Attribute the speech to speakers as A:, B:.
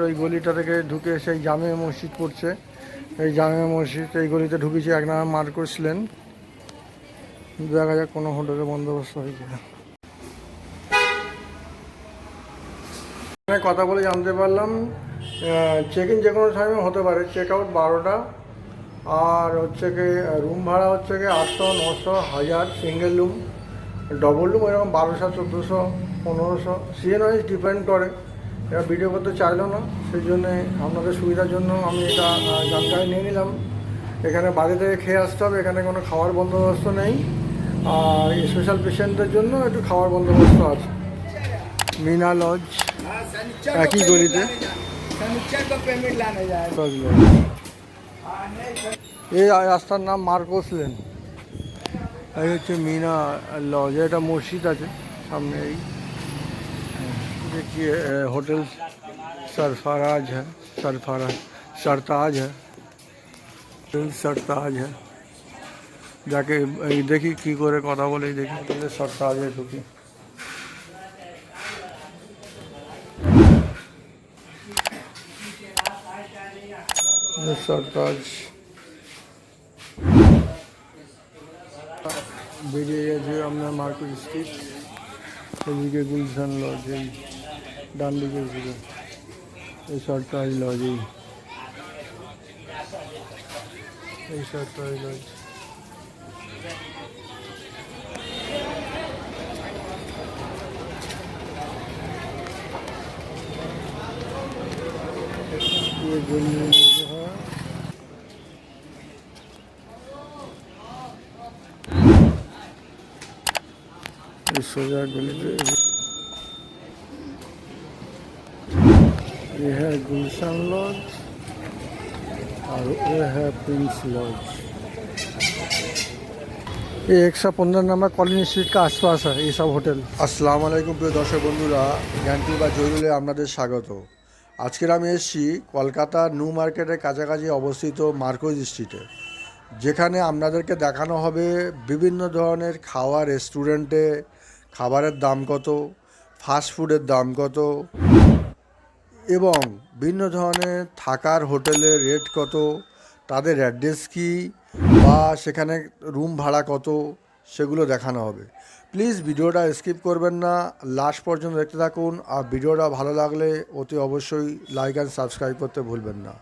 A: ওই গলিটা থেকে ঢুকে সেই জামে মসজিদ পড়ছে। এই জামে মসজিদ, এই গলিতে ঢুকেছে, এক নাম মার করছিলেন। দেখা যাক কোনো হোটেলে বন্দোবস্ত হয় কিনা। কথা বলে জানতে পারলাম চেক ইন যে কোনো টাইমে হতে পারে চেক আউট বারোটা। আর হচ্ছে কি রুম ভাড়া হচ্ছে কি আটশো, নশো, হাজার সিঙ্গেল রুম ডবল রুম এরকম বারোশো, চোদ্দোশো, পনেরোশো। সিএন ওয়াইজ ডিপেন্ড করে। এটা ভিডিও করতে চাইলো না, সেই জন্যে আপনাদের সুবিধার জন্য আমি এটা জানকারি নিয়ে নিলাম। এখানে বাড়ি থেকে খেয়ে আসতে হবে, এখানে কোনো খাওয়ার বন্দোবস্ত নেই। আর স্পেশাল পেশেন্টদের জন্য একটু খাওয়ার বন্দোবস্ত আছে। মিনা লজ একই গলিতে। এই রাস্তার নাম মার্কোস লেন। এই হচ্ছে মিনা লজ এটা মসজিদ আছে, সামনে এই। देखिए अ, होटल सरफराज है सरफराज सरताज है হোটেল सरताज है যাকে এই দেখি কি করে কথা বলে এই দেখি হোটেলে सरताजे ঢুকি ये सरताज বেরিয়ে গেছে আপনার মার্কেট স্ট্রিট এদিকে গুলশান লজ এই ডান দিকে এদিকে এই শর্টটা ওই লজেই এই। শর্টটা ওই লজ সোজা গলিতে में जो है इस सोजा गली पे ये है गुलशन लॉज और ये है प्रिंस लॉज ये एक सौ पंद्रह नंबर कॉलोनी स्ट्रीट का आसपास है ये सब होटल
B: আসসালামু আলাইকুম প্রিয় দর্শক বন্ধুরা জ্ঞানটু বা জরুলে আপনাদের স্বাগত আজকের আমি এসেছি কলকাতা নিউ মার্কেটের কাছাকাছি অবস্থিত মার্কোজ স্ট্রিটে যেখানে আপনাদেরকে দেখানো হবে বিভিন্ন ধরনের খাওয়া রেস্টুরেন্টে খাবারের দাম কত ফাস্ট ফুডের দাম কত এবং বিভিন্ন ধরনের থাকার হোটেলের রেট কত, তাদের অ্যাড্রেস কী বা সেখানে রুম ভাড়া কত, সেগুলো দেখানো হবে। প্লিজ ভিডিওটা স্কিপ করবেন না, লাস্ট পর্যন্ত দেখতে থাকুন। আর ভিডিওটা ভালো লাগলে অতি অবশ্যই লাইক অ্যান্ড সাবস্ক্রাইব করতে ভুলবেন না।